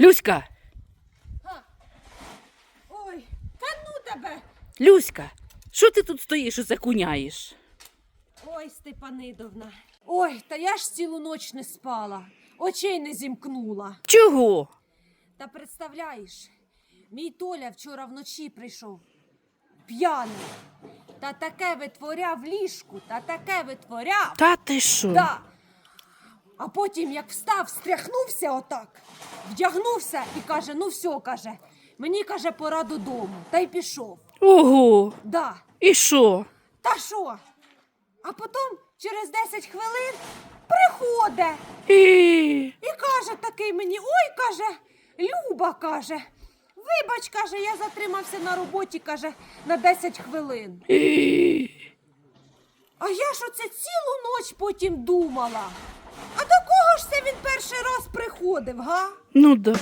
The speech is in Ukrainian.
Люська, Ой, та ну тебе. Люська, що ти тут стоїш і закуняєш? Ой, Степанидовна. Ой, та я ж цілу ніч не спала, очей не зімкнула. Чого? Та представляєш, мій Толя вчора вночі прийшов п'яний. Та таке витворяв ліжку, та таке витворяв. Та ти що? Да. А потім, як встав, стряхнувся отак, вдягнувся і каже: ну все, каже, мені каже, пора додому. Та й пішов. Ого, Да. і що? Та що? А потім через 10 хвилин приходить І... і каже такий мені: ой, каже, Люба каже. Вибач, каже, я затримався на роботі, каже, на 10 хвилин. І... А я ж оце цілу ніч потім думала. Приходив, га? Ну да.